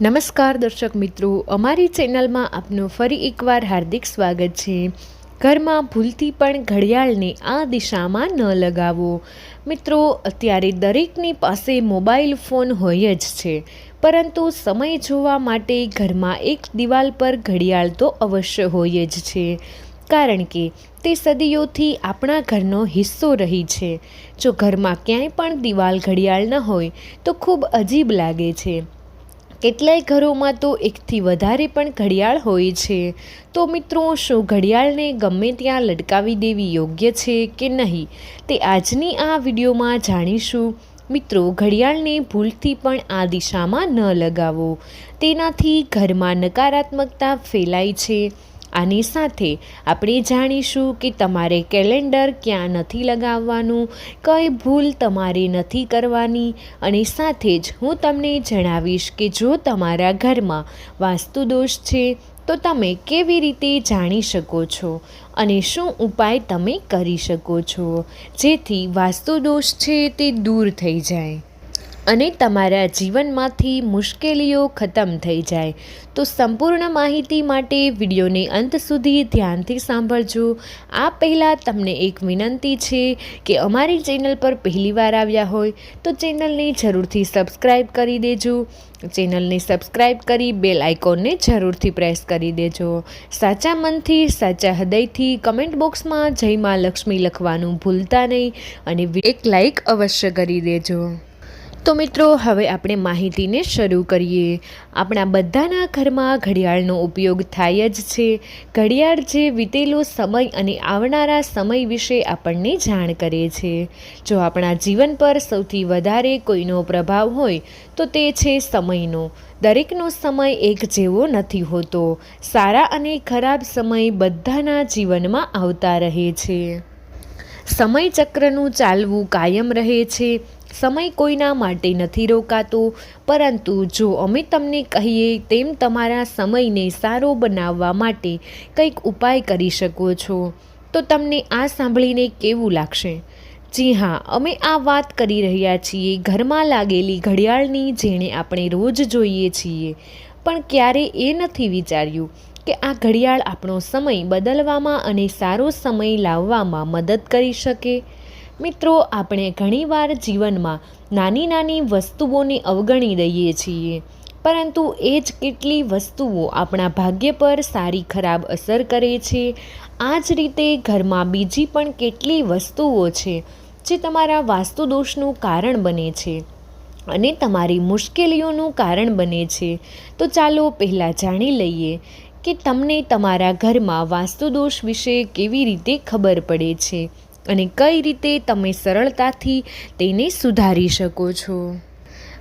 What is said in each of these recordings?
નમસ્કાર દર્શક મિત્રો, અમારી ચેનલમાં આપનું ફરી એકવાર હાર્દિક સ્વાગત છે. ઘરમાં ભૂલથી પણ ઘડિયાળને આ દિશામાં ન લગાવો. મિત્રો, અત્યારે દરેકની પાસે મોબાઈલ ફોન હોય જ છે, પરંતુ સમય જોવા માટે ઘરમાં એક દિવાલ પર ઘડિયાળ તો અવશ્ય હોય જ છે, કારણ કે તે સદીઓથી આપણા ઘરનો હિસ્સો રહી છે. જો ઘરમાં ક્યાંય પણ દિવાલ ઘડિયાળ ન હોય, તો ખૂબ અજીબ લાગે છે. કેટલાય ઘરોમાં તો એકથી વધારે પણ ઘડિયાળ હોય છે. તો મિત્રો, શું ઘડિયાળને ગમે ત્યાં લટકાવી દેવી યોગ્ય છે કે નહીં? તે આજની આ વિડીયોમાં જાણીશું. મિત્રો, ઘડિયાળને ભૂલથી પણ આ દિશામાં ન લગાવો. તેનાથી ઘરમાં નકારાત્મકતા ફેલાય છે. આની સાથે આપણે જાણીશું કે તમારે કેલેન્ડર ક્યાં નથી લગાવવાનું, કઈ ભૂલ તમારે નથી કરવાની અને સાથે જ હું તમને જણાવીશ કે જો તમારા ઘરમાં વાસ્તુદોષ છે, તો તમે કેવી રીતે જાણી શકો છો અને શું ઉપાય તમે કરી શકો છો. જેથી વાસ્તુદોષ છે તે દૂર થઈ જાય. અને તમારા જીવનમાંથી મુશ્કેલીઓ ખતમ થઈ જાય. તો સંપૂર્ણ માહિતી માટે વિડીયોને અંત સુધી ધ્યાનથી સાંભળજો. આ પહેલાં તમને એક વિનંતી છે કે અમારી ચેનલ પર પહેલીવાર આવ્યા હોય તો ચેનલને જરૂરથી સબસ્ક્રાઈબ કરી દેજો. ચેનલને સબસ્ક્રાઈબ કરી બેલ આઇકોનને જરૂરથી પ્રેસ કરી દેજો. સાચા મનથી, સાચા હૃદયથી કમેન્ટ બોક્સમાં જય મા લક્ષ્મી લખવાનું ભૂલતા નહીં અને એક લાઇક અવશ્ય કરી દેજો. તો મિત્રો, હવે આપણે માહિતીને શરૂ કરીએ. આપણા બધાના ઘરમાં ઘડિયાળનો ઉપયોગ થાય જ છે. ઘડિયાળ જે વીતેલો સમય અને આવનારા સમય વિશે આપણને જાણ કરે છે. જો આપણા જીવન પર સૌથી વધારે કોઈનો પ્રભાવ હોય, તો તે છે સમયનો. દરેકનો સમય એક જેવો નથી હોતો. સારા અને ખરાબ સમય બધાના જીવનમાં આવતા રહે છે. સમયચક્રનું ચાલવું કાયમ રહે છે. સમય કોઈના માટે નથી રોકાતો. પરંતુ જો અમે તમને કહીએ તેમ તમારા સમયને સારો બનાવવા માટે કંઈક ઉપાય કરી શકો છો, તો તમને આ સાંભળીને કેવું લાગશે? જી હા, અમે આ વાત કરી રહ્યા છીએ ઘરમાં લાગેલી ઘડિયાળની જેણે આપણે રોજ જોઈએ છીએ. પણ ક્યારે એ નથી વિચાર્યું કે આ ઘડિયાળ આપણો સમય બદલવામાં અને સારો સમય લાવવામાં મદદ કરી શકે? મિત્રો, આપણે ઘણીવાર જીવનમાં નાની નાની વસ્તુઓને અવગણી દઈએ છીએ. પરંતુ એ જ કેટલી વસ્તુઓ આપણા ભાગ્ય પર સારી ખરાબ અસર કરે છે? આ જ રીતે ઘરમાં બીજી પણ કેટલી વસ્તુઓ છે જે તમારા વાસ્તુદોષનું કારણ બને છે અને તમારી મુશ્કેલીઓનું કારણ બને છે. તો ચાલો પહેલાં જાણી લઈએ કે તમને તમારા ઘરમાં વાસ્તુદોષ વિશે કેવી રીતે ખબર પડે છે. અને કઈ રીતે તમે સરળતાથી તેને સુધારી શકો છો?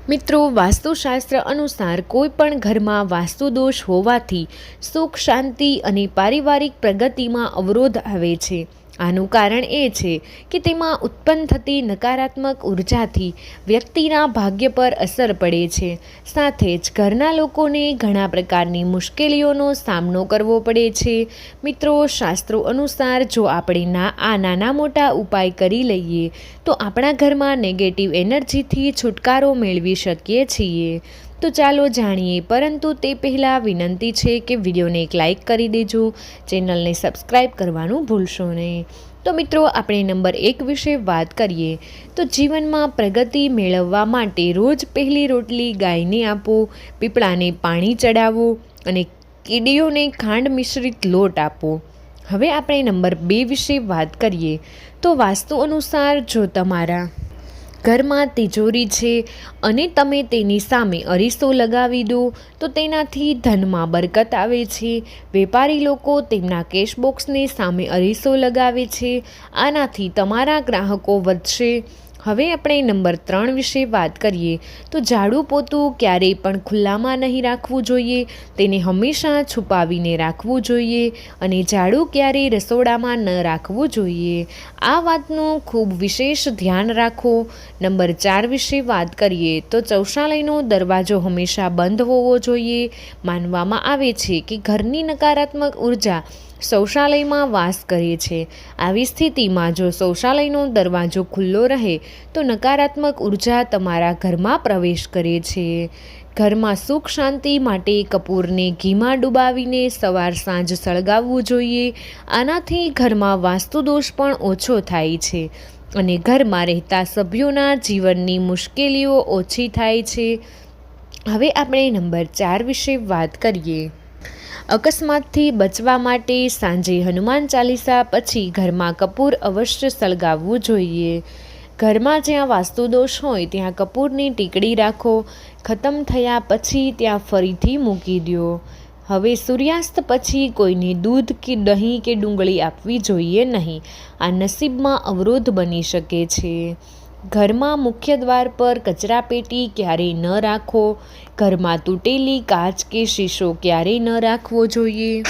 મિત્રો, વાસ્તુશાસ્ત્ર અનુસાર કોઈ પણ ઘરમાં વાસ્તુદોષ હોવાથી સુખ, શાંતિ અને પારિવારિક પ્રગતિમાં અવરોધ આવે છે. આનું કારણ એ છે કે તેમાં ઉત્પન્ન થતી નકારાત્મક ઉર્જાથી વ્યક્તિના ભાગ્ય પર અસર પડે છે. સાથે જ ઘરના લોકોને ઘણા પ્રકારની મુશ્કેલીઓનો સામનો કરવો પડે છે. મિત્રો, શાસ્ત્રો અનુસાર જો આપણે ના આ નાના મોટા ઉપાય કરી લઈએ, તો આપણા ઘરમાં નેગેટિવ એનર્જીથી છુટકારો મેળવી શકીએ છીએ. તો ચાલો જાણીએ. પરંતુ તે પહેલાં વિનંતી છે કે વિડીયોને એક લાઇક કરી દેજો, ચેનલને સબસ્ક્રાઈબ કરવાનું ભૂલશો નહીં. તો મિત્રો, આપણે નંબર એક વિશે વાત કરીએ. તો જીવનમાં પ્રગતિ મેળવવા માટે રોજ પહેલી રોટલી ગાયને આપો, પીપળાને પાણી ચડાવો અને કીડીઓને ખાંડ મિશ્રિત લોટ આપો. હવે આપણે નંબર બે વિશે વાત કરીએ. તો વાસ્તુ અનુસાર જો તમારા ઘરમાં તિજોરી છે અને તમે તેની સામે અરીસો લગાવી દો, તો તેનાથી ધનમાં બરકત આવે છે. વેપારી લોકો તેમના કેશબોક્સની સામે અરીસો લગાવે છે. આનાથી તમારા ગ્રાહકો વધશે. હવે આપણે નંબર ત્રણ વિશે વાત કરીએ, તો ઝાડુ પોતું ક્યારેય પણ ખુલ્લામાં નહીં રાખવું જોઈએ, તેને હંમેશા છુપાવીને રાખવું જોઈએ અને ઝાડુ ક્યારેય રસોડામાં ન રાખવું જોઈએ. આ વાતનું ખૂબ વિશેષ ધ્યાન રાખો. નંબર ચાર વિશે વાત કરીએ, તો શૌચાલયનો દરવાજો હંમેશા બંધ હોવો જોઈએ. માનવામાં આવે છે કે ઘરની નકારાત્મક ઊર્જા શૌચાલયમાં વાસ કરે છે આવી સ્થિતિમાં જો શૌચાલયનો દરવાજો ખુલ્લો રહે, તો નકારાત્મક ઊર્જા તમારા ઘરમાં પ્રવેશ કરે છે. ઘરમાં સુખ શાંતિ માટે કપૂરને ઘીમાં ડુબાવીને સવાર સાંજ સળગાવવું જોઈએ. આનાથી ઘરમાં વાસ્તુદોષ પણ ઓછો થાય છે અને ઘરમાં રહેતા સભ્યોના જીવનની મુશ્કેલીઓ ઓછી થાય છે. હવે આપણે નંબર ચાર વિશે વાત કરીએ. અકસ્માતથી બચવા માટે સાંજે હનુમાન ચાલીસા પછી ઘરમાં કપૂર અવશ્ય સળગાવવું જોઈએ. ઘરમાં જ્યાં વાસ્તુદોષ હોય ત્યાં કપૂરની ટીકડી રાખો, ખતમ થયા પછી ત્યાં ફરીથી મૂકી દો હવે સૂર્યાસ્ત પછી કોઈને દૂધ કે દહીં કે ડુંગળી આપવી જોઈએ નહીં. આ નસીબમાં અવરોધ બની શકે છે. ઘરમાં મુખ્ય દ્વાર પર કચરાપેટી ક્યારેય ન રાખો, ઘરમાં તૂટેલી કાચ કે શીશો ક્યારેય ન રાખવો જોઈએ.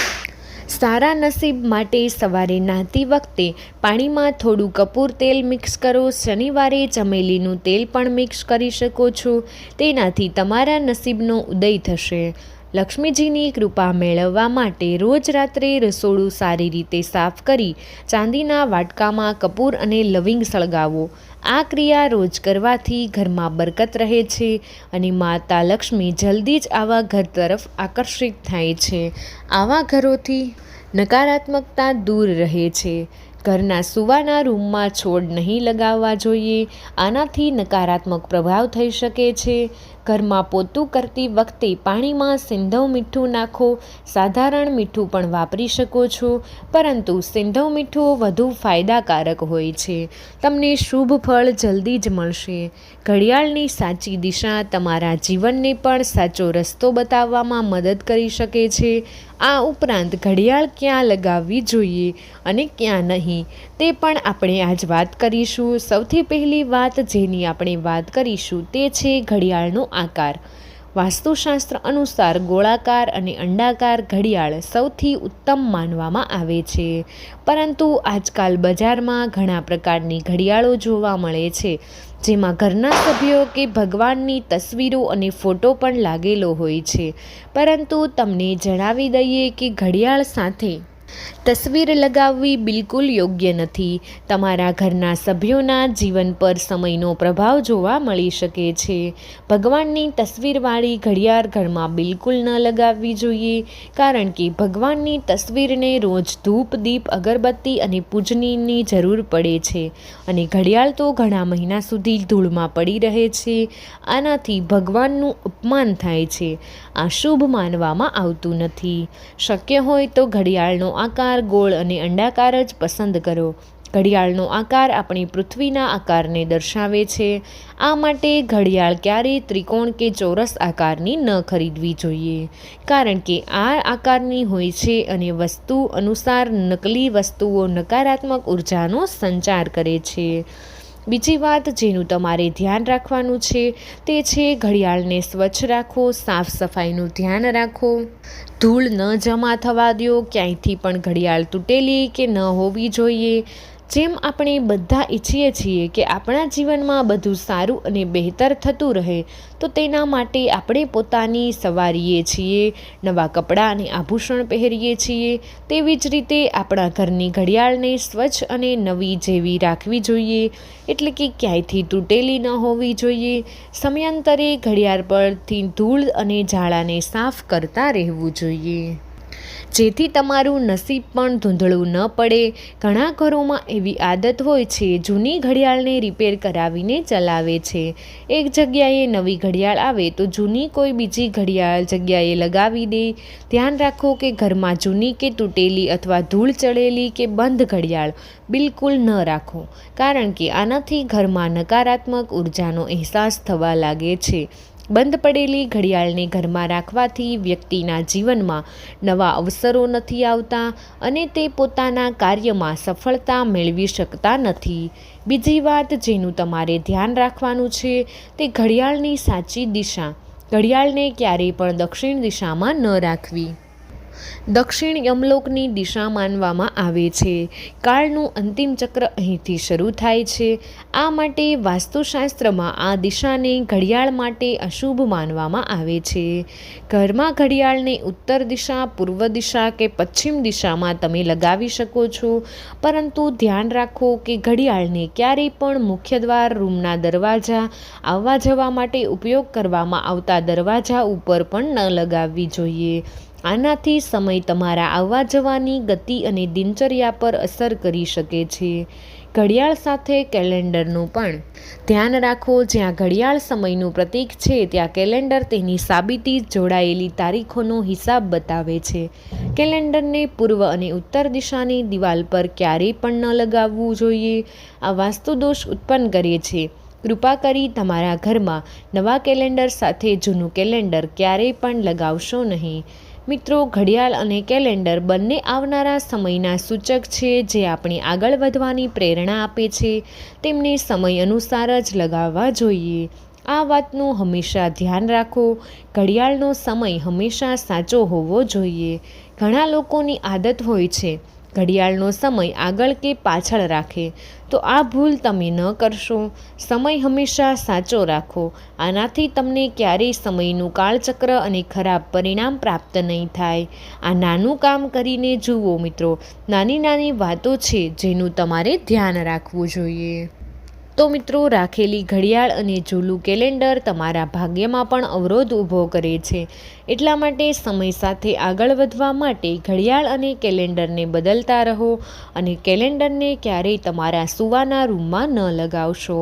સારા નસીબ માટે સવારે નાહતી વખતે પાણીમાં થોડું કપૂર તેલ મિક્સ કરો, શનિવારે ચમેલીનું તેલ પણ મિક્સ કરી શકો છો. તેનાથી તમારા નસીબનો ઉદય થશે. લક્ષ્મીજીની કૃપા મેળવવા માટે રોજ રાત્રે રસોડું સારી રીતે સાફ કરી ચાંદીના વાટકામાં કપૂર અને લવિંગ સળગાવો. આ ક્રિયા રોજ કરવાથી ઘરમાં બરકત રહે છે અને માતા લક્ષ્મી જલ્દી જ આવા ઘર તરફ આકર્ષિત થાય છે. આવા ઘરોથી નકારાત્મકતા દૂર રહે છે. ઘરના સુવાના રૂમમાં છોડ નહીં લગાવવા જોઈએ, આનાથી નકારાત્મક પ્રભાવ થઈ શકે છે. ઘરમાં પોતું કરતી વખતે પાણીમાં સિંધવ મીઠું નાખો, સાધારણ મીઠું પણ વાપરી શકો છો, પરંતુ સિંધવ મીઠું વધુ ફાયદાકારક હોય છે. તમને શુભ ફળ જલ્દી જ મળશે. ઘડિયાળની સાચી દિશા તમારા જીવનને પણ સાચો રસ્તો બતાવવામાં મદદ કરી શકે છે. આ ઉપરાંત ઘડિયાળ ક્યાં લગાવવી જોઈએ અને ક્યાં નહીં, તે પણ આપણે આજ વાત કરીશું. સૌથી પહેલી વાત જેની આપણે વાત કરીશું તે છે ઘડિયાળનો આકાર. વાસ્તુશાસ્ત્ર અનુસાર ગોળાકાર અને અંડાકાર ઘડિયાળ સૌથી ઉત્તમ માનવામાં આવે છે. પરંતુ આજકાલ બજારમાં ઘણા પ્રકારની ઘડિયાળો જોવા મળે છે. જેમાં ઘરના સભ્યો કે ભગવાનની તસવીરો અને ફોટો પણ લાગેલો હોય છે. પરંતુ તમને જણાવી દઈએ કે ઘડિયાળ સાથે તસવીર લગાવવી બિલકુલ યોગ્ય નથી. તમારા ઘરના સભ્યોના જીવન પર સમયનો પ્રભાવ જોવા મળી શકે છે. ભગવાનની તસવીરવાળી ઘડિયાળ ઘરમાં બિલકુલ ન લગાવવી જોઈએ, કારણ કે ભગવાનની તસવીરને રોજ ધૂપ, દીપ, અગરબત્તી અને પૂજનીની જરૂર પડે છે અને ઘડિયાળ તો ઘણા મહિના સુધી ધૂળમાં પડી રહે છે. આનાથી ભગવાનનું અપમાન થાય છે. આ શુભ માનવામાં આવતું નથી. શક્ય હોય તો ઘડિયાળનો આકાર, ગોળ અને અંડાકાર જ પસંદ કરો. ઘડિયાળનો આકાર આપણી પૃથ્વીના આકારને દર્શાવે છે. આ માટે ઘડિયાળ ક્યારેય ત્રિકોણ કે ચોરસ આકારની ન ખરીદવી જોઈએ. કારણ કે આ આકારની હોય છે અને વસ્તુ અનુસાર નકલી વસ્તુઓ નકારાત્મક ઉર્જાનો સંચાર કરે છે. બીજી વાત જેનું તમારે ધ્યાન રાખવાનું છે તે છે ઘડિયાળને સ્વચ્છ રાખો, સાફ સફાઈનું ધ્યાન રાખો. ધૂળ ન જમા થવા દો, ક્યાંયથી પણ ઘડિયાળ તૂટેલી કે ન હોવી જોઈએ. જેમ આપણે બધા ઈચ્છીએ છીએ કે આપણા જીવનમાં બધું સારું અને બહેતર થતું રહે, તો તેના માટે આપણે પોતાની સવારીએ છીએ, નવા કપડાં અને આભૂષણ પહેરીએ છીએ, તેવી જ રીતે આપણા ઘરની ઘડિયાળને સ્વચ્છ અને નવી જેવી રાખવી જોઈએ, એટલે કે ક્યાંયથી તૂટેલી ન હોવી જોઈએ, સમયાંતરે ઘડિયાળ પરથી ધૂળ અને ઝાડાને સાફ કરતા રહેવું જોઈએ. જેથી તમારું નસીબ પણ ધૂંધળું ન પડે. ઘણા ઘરોમાં એવી આદત હોય છે, જૂની ઘડિયાળને રિપેર કરાવીને ચલાવે છે. એક જગ્યાએ નવી ઘડિયાળ આવે તો જૂની કોઈ બીજી ઘડિયાળ જગ્યાએ લગાવી દે. ધ્યાન રાખો કે ઘરમાં જૂની કે તૂટેલી અથવા ધૂળ ચડેલી કે બંધ ઘડિયાળ બિલકુલ ન રાખો, કારણ કે આનાથી ઘરમાં નકારાત્મક ઉર્જાનો અહેસાસ થવા લાગે છે. બંધ પડેલી ઘડિયાળને ઘરમાં રાખવાથી વ્યક્તિના જીવનમાં નવા અવસરો નથી આવતા અને તે પોતાના કાર્યમાં સફળતા મેળવી શકતા નથી. બીજી વાત જેનું તમારે ધ્યાન રાખવાનું છે તે ઘડિયાળની સાચી દિશા. ઘડિયાળને ક્યારેય પણ દક્ષિણ દિશામાં ન રાખવી. દક્ષિણ યમલોકની દિશા માનવામાં આવે છે. કાળનું અંતિમ ચક્ર અહીંથી શરૂ થાય છે. આ માટે વાસ્તુશાસ્ત્રમાં આ દિશાને ઘડિયાળ માટે અશુભ માનવામાં આવે છે. ઘરમાં ઘડિયાળને ઉત્તર દિશા, પૂર્વ દિશા કે પશ્ચિમ દિશામાં તમે લગાવી શકો છો. પરંતુ ધ્યાન રાખો કે ઘડિયાળને ક્યારેય પણ મુખ્ય દ્વાર, રૂમના દરવાજા, આવવા જવા માટે ઉપયોગ કરવામાં આવતા દરવાજા ઉપર પણ ન લગાવવી જોઈએ. આનાથી સમય તમારા આવવા જવાની ગતિ અને દિનચર્યા પર અસર કરી શકે છે. ઘડિયાળ સાથે કેલેન્ડરનું પણ ધ્યાન રાખો. જ્યાં ઘડિયાળ સમયનું પ્રતીક છે, ત્યાં કેલેન્ડર તેની સાબિતી જોડાયેલી તારીખોનો હિસાબ બતાવે છે. કેલેન્ડરને પૂર્વ અને ઉત્તર દિશાની દિવાલ પર ક્યારેય પણ ન લગાવવું જોઈએ. આ વાસ્તુદોષ ઉત્પન્ન કરે છે. કૃપા કરી તમારા ઘરમાં નવા કેલેન્ડર સાથે જૂનું કેલેન્ડર ક્યારેય પણ લગાવશો નહીં. મિત્રો, ઘડિયાળ અને કેલેન્ડર બંને આવનારા સમયના સૂચક છે જે આપણી આગળ વધવાની પ્રેરણા આપે છે. તેમને સમય અનુસાર જ લગાવવા જોઈએ. આ વાતનું હંમેશા ધ્યાન રાખો. ઘડિયાળનો સમય હંમેશા સાચો હોવો જોઈએ. ઘણા લોકોની આદત હોય છે ઘડિયાળનો સમય આગળ કે પાછળ રાખે, તો આ ભૂલ તમે ન કરશો. સમય હંમેશા સાચો રાખો. આનાથી તમને ક્યારેય સમયનું કાળચક્ર અને ખરાબ પરિણામ પ્રાપ્ત નહીં થાય. આ નાનું કામ કરીને જુઓ મિત્રો. નાની નાની વાતો છે જેનું તમારે ધ્યાન રાખવું જોઈએ. તો મિત્રો, રાખેલી ઘડિયાળ અને જૂલું કેલેન્ડર તમારા ભાગ્યમાં પણ અવરોધ ઊભો કરે છે. એટલા માટે સમય સાથે આગળ વધવા માટે ઘડિયાળ અને કેલેન્ડરને બદલતા રહો અને કેલેન્ડરને ક્યારેય તમારા સુવાના રૂમમાં ન લગાવશો.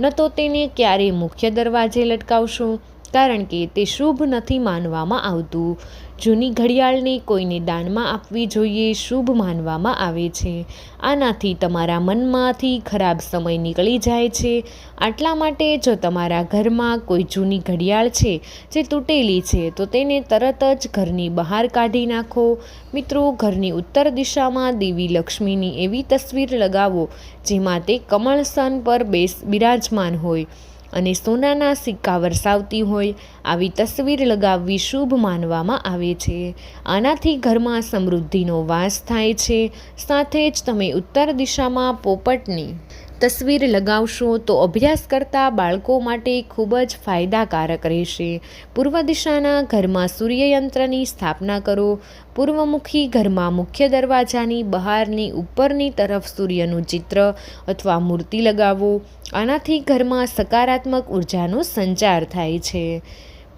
ન તો તેને ક્યારેય મુખ્ય દરવાજે લટકાવશો, કારણ કે તે શુભ નથી માનવામાં આવતું. જૂની ઘડિયાળને કોઈને દાનમાં આપવી જોઈએ શુભ માનવામાં આવે છે. આનાથી તમારા મનમાંથી ખરાબ સમય નીકળી જાય છે. આટલા માટે જો તમારા ઘરમાં કોઈ જૂની ઘડિયાળ છે જે તૂટેલી છે, તો તેને તરત જ ઘરની બહાર કાઢી નાખો. મિત્રો, ઘરની ઉત્તર દિશામાં દેવી લક્ષ્મીની એવી તસવીર લગાવો, જેમાં તે કમળસન પર બેસ બિરાજમાન હોય. અને સોનાના સિક્કા વરસાવતી હોય, આવી તસવીર લગાવવી શુભ માનવામાં આવે છે. આનાથી ઘરમાં સમૃદ્ધિનો વાસ થાય છે. સાથે જ તમે ઉત્તર દિશામાં પોપટની તસવીર લગાવશો તો અભ્યાસ કરતા બાળકો માટે ખૂબ જ ફાયદાકારક રહેશે. પૂર્વ દિશાના ઘરમાં સૂર્યયંત્રની સ્થાપના કરો. પૂર્વમુખી ઘરમાં મુખ્ય દરવાજાની બહારની ઉપરની તરફ સૂર્યનું ચિત્ર અથવા મૂર્તિ લગાવો. આનાથી ઘરમાં સકારાત્મક ઉર્જાનો સંચાર થાય છે.